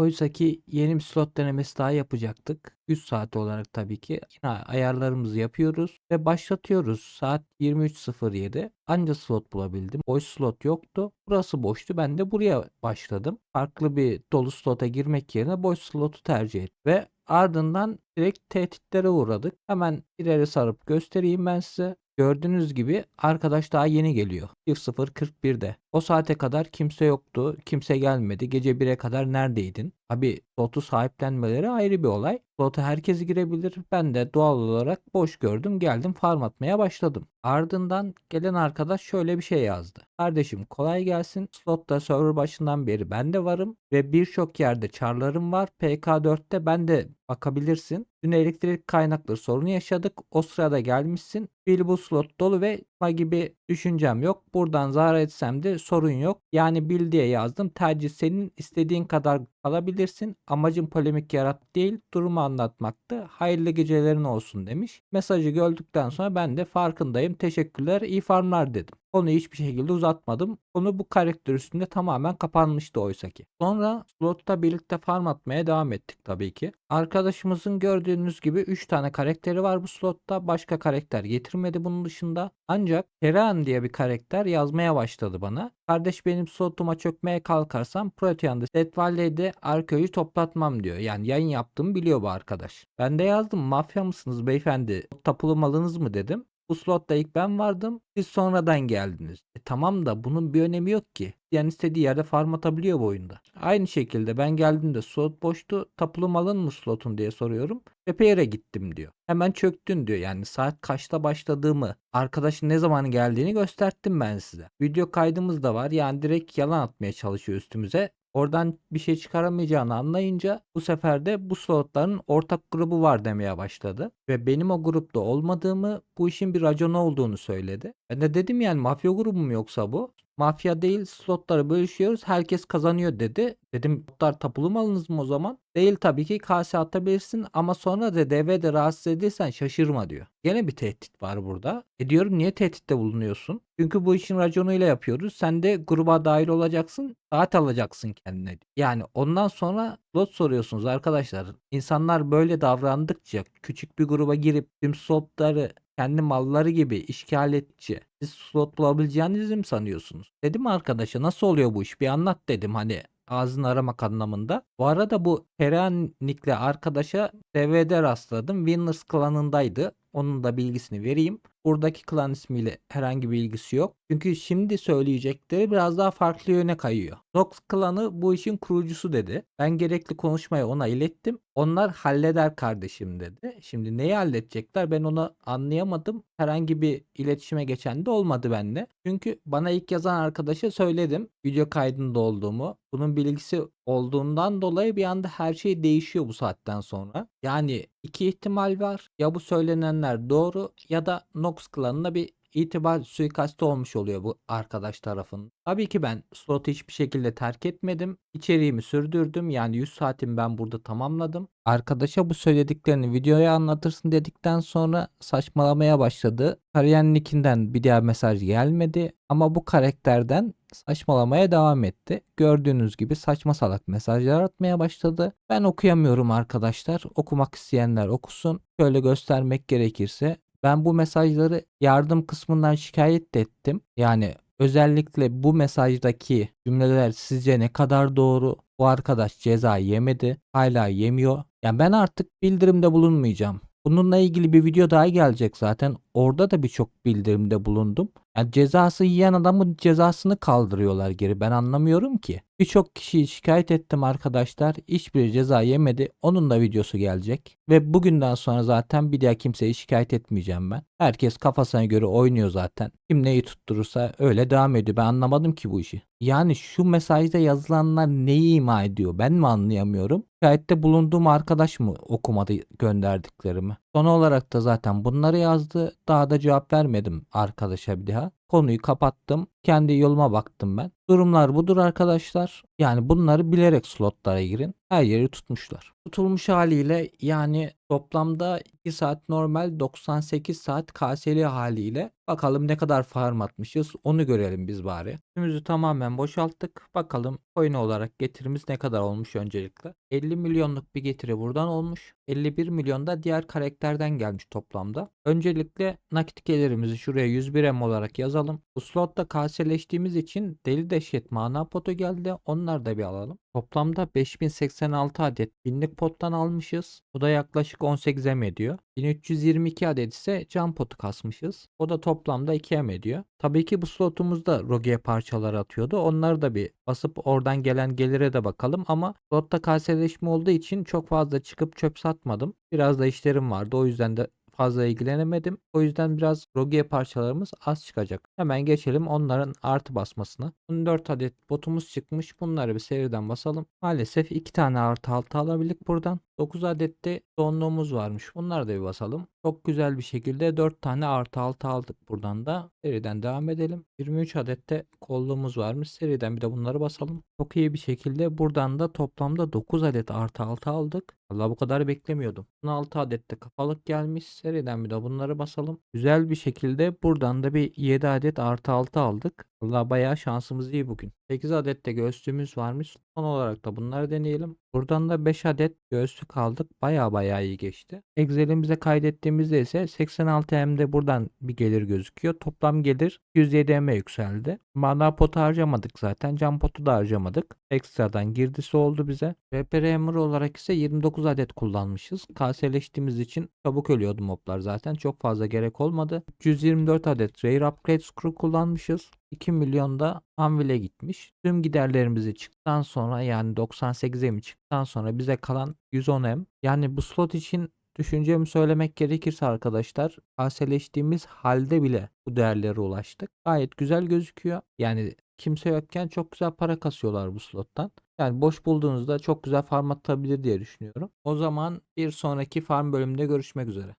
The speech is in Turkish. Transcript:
Oysa ki yeni bir slot denemesi daha yapacaktık. 100 saat olarak tabii ki. Yine ayarlarımızı yapıyoruz ve başlatıyoruz. Saat 23.07. Anca slot bulabildim. Boş slot yoktu. Burası boştu. Ben de buraya başladım. Farklı bir dolu slota girmek yerine boş slotu tercih ettim. Ve ardından direkt tehditlere uğradık. Hemen ileri sarıp göstereyim ben size. Gördüğünüz gibi arkadaş daha yeni geliyor. 00.41'de. O saate kadar kimse yoktu. Kimse gelmedi. Gece 1'e kadar neredeydin? Abi slotu sahiplenmeleri ayrı bir olay. Slota herkes girebilir. Ben de doğal olarak boş gördüm. Geldim farm atmaya başladım. Ardından gelen arkadaş şöyle bir şey yazdı. Kardeşim kolay gelsin. Slotta server başından beri ben de varım. Ve birçok yerde çarlarım var. PK4'te ben de bakabilirsin. Dün elektrik kaynaklı sorunu yaşadık. O sırada gelmişsin. Bil bu slot dolu ve gibi düşüncem yok. Buradan zarar etsem de sorun yok. Yani bil diye yazdım. Tercih senin istediğin kadar kalabilirsin. Amacım polemik yarat değil. Durumu anlatmaktı. Hayırlı gecelerin olsun demiş. Mesajı gördükten sonra ben de farkındayım. Teşekkürler. iyi farmlar dedim. Konuyu hiçbir şekilde uzatmadım. Konu bu karakter üstünde tamamen kapanmıştı oysa ki. Sonra slotta birlikte farm atmaya devam ettik tabii ki. Arkadaşımızın gördüğünüz gibi 3 tane karakteri var bu slotta. Başka karakter getirmedi bunun dışında. Ancak Keran diye bir karakter yazmaya başladı bana. Kardeş benim slotuma çökmeye kalkarsam Protean'da Set Valley'de Arkeo'yu toplatmam diyor. Yani yayın yaptığımı biliyor bu arkadaş. Ben de yazdım mafya mısınız beyefendi? Tapulu malınız mı dedim. Bu slotta ilk ben vardım. Siz sonradan geldiniz. E tamam da bunun bir önemi yok ki. Yani istediği yerde farm atabiliyor bu oyunda. Aynı şekilde ben geldiğimde slot boştu. Tapulu malın mı slotun diye soruyorum. Repair'e gittim diyor. Hemen çöktün diyor. Yani saat kaçta başladığımı, arkadaşın ne zaman geldiğini gösterdim ben size. Video kaydımız da var. Yani direkt yalan atmaya çalışıyor üstümüze. Oradan bir şey çıkaramayacağını anlayınca bu sefer de bu slotların ortak grubu var demeye başladı. Ve benim o grupta olmadığımı, bu işin bir raconu olduğunu söyledi. Ben de dedim yani mafya grubu mu yoksa bu? Mafya değil slotları bölüşüyoruz herkes kazanıyor dedi. Dedim slotlar tapulu malınız mı o zaman? Değil tabii ki kase atabilirsin ama sonra da DV'de rahatsız edilsen şaşırma diyor. Gene bir tehdit var burada. E diyorum niye tehditte bulunuyorsun? Çünkü bu işin raconuyla yapıyoruz. Sen de gruba dahil olacaksın. Saat alacaksın kendine. Yani ondan sonra slot soruyorsunuz arkadaşlar. İnsanlar böyle davrandıkça küçük bir gruba girip tüm slotları kendi malları gibi işgal etçi. Siz slot bulabileceğinizi mi sanıyorsunuz? Dedim arkadaşa nasıl oluyor bu iş bir anlat dedim hani ağzını aramak anlamında. Bu arada bu Heranik'le arkadaşa TV'de rastladım. Winners klanındaydı. Onun da bilgisini vereyim. Buradaki klan ismiyle herhangi bir ilgisi yok. Çünkü şimdi söyleyecekleri biraz daha farklı yöne kayıyor. Nox klanı bu işin kurucusu dedi. Ben gerekli konuşmayı ona ilettim. Onlar halleder kardeşim dedi. Şimdi neyi halledecekler ben onu anlayamadım. Herhangi bir iletişime geçen de olmadı bende. Çünkü bana ilk yazan arkadaşa söyledim video kaydında olduğumu. Bunun bilgisi olduğundan dolayı bir anda her şey değişiyor bu saatten sonra. Yani iki ihtimal var. Ya bu söylenenler doğru ya da Nox klanına bir itibar suikastı olmuş oluyor bu arkadaş tarafından. Tabii ki ben slotu hiçbir şekilde terk etmedim. İçeriğimi sürdürdüm. Yani 100 saatimi ben burada tamamladım. Arkadaşa bu söylediklerini videoya anlatırsın dedikten sonra saçmalamaya başladı. Kariyen Nick'inden bir diğer mesaj gelmedi. Ama bu karakterden saçmalamaya devam etti. Gördüğünüz gibi saçma salak mesajlar atmaya başladı. Ben okuyamıyorum arkadaşlar. Okumak isteyenler okusun. Şöyle göstermek gerekirse ben bu mesajları yardım kısmından şikayet ettim. Yani özellikle bu mesajdaki cümleler sizce ne kadar doğru? Bu arkadaş ceza yemedi. Hala yemiyor. Yani ben artık bildirimde bulunmayacağım. Bununla ilgili bir video daha gelecek zaten. Orada da birçok bildirimde bulundum. Yani cezası yiyen adamın cezasını kaldırıyorlar geri. Ben anlamıyorum ki. Birçok kişiyi şikayet ettim arkadaşlar. Hiçbir ceza yemedi. Onun da videosu gelecek. Ve bugünden sonra zaten bir daha kimseyi şikayet etmeyeceğim ben. Herkes kafasına göre oynuyor zaten. Kim neyi tutturursa öyle devam ediyor. Ben anlamadım ki bu işi. Yani şu mesajda yazılanlar neyi ima ediyor? Ben mi anlayamıyorum? Şikayette bulunduğum arkadaş mı okumadı gönderdiklerimi? Son olarak da zaten bunları yazdı. Daha da cevap vermedim arkadaşa bir daha. Konuyu kapattım. Kendi yoluma baktım ben. Durumlar budur arkadaşlar. Yani bunları bilerek slotlara girin. Her yeri tutmuşlar. Tutulmuş haliyle yani toplamda 2 saat normal 98 saat KSL haliyle bakalım ne kadar farm atmışız onu görelim biz bari. Üstümüzü tamamen boşalttık. Bakalım coin olarak getirimiz ne kadar olmuş öncelikle. 50 milyonluk bir getiri buradan olmuş. 51 milyon da diğer karakterden gelmiş toplamda. Öncelikle nakit gelirimizi şuraya 101 M olarak yazalım. Bu slotta KS'leştiğimiz için deli dehşet mana potu geldi. Onları da bir alalım. Toplamda 5086 adet binlik pottan almışız. Bu da yaklaşık 18 M ediyor. 1322 adet ise cam potu kasmışız. O da toplamda 2 M ediyor. Tabii ki bu slotumuzda Rogue parçalar atıyordu. Onları da bir basıp oradan gelen gelire de bakalım ama slotta KS'leşme olduğu için çok fazla çıkıp çöp satmadım. Biraz da işlerim vardı. O yüzden de fazla ilgilenemedim. O yüzden biraz Rogue parçalarımız az çıkacak. Hemen geçelim onların artı basmasına. 14 adet botumuz çıkmış. Bunları bir seriden basalım. Maalesef 2 tane artı altı alabildik buradan. 9 adet de donluğumuz varmış. Bunları da bir basalım. Çok güzel bir şekilde 4 tane artı altı aldık buradan da. Seriden devam edelim. 23 adet de kolluğumuz varmış. Seriden bir de bunları basalım. Çok iyi bir şekilde buradan da toplamda 9 adet artı altı aldık. Valla bu kadar beklemiyordum. 16 adet de kafalık gelmiş. Seriden bir de bunları basalım. Güzel bir şekilde buradan da bir 7 adet artı altı aldık. Valla bayağı şansımız iyi bugün. 8 adet de göğüslüğümüz varmış. Son olarak da bunları deneyelim. Buradan da 5 adet göğüslük aldık. Baya baya iyi geçti. Excel'imize kaydettiğimizde ise 86 M'de buradan bir gelir gözüküyor. Toplam gelir 107 M'e yükseldi. Mana potu harcamadık zaten. Cam potu da harcamadık. Ekstradan girdisi oldu bize. VPR Hammer olarak ise 29 adet kullanmışız. KS'leştiğimiz için çabuk ölüyordu moblar zaten. Çok fazla gerek olmadı. 124 adet Rare Upgrade Screw kullanmışız. 2 milyon da Anvil'e gitmiş. Tüm giderlerimizi çıktıktan sonra yani 98'e mi çıktıktan sonra bize kalan 110 M. Yani bu slot için düşüncemi söylemek gerekirse arkadaşlar KS'leştiğimiz halde bile bu değerlere ulaştık. Gayet güzel gözüküyor. Yani kimse yokken çok güzel para kasıyorlar bu slottan. Yani boş bulduğunuzda çok güzel farm atabilir diye düşünüyorum. O zaman bir sonraki farm bölümünde görüşmek üzere.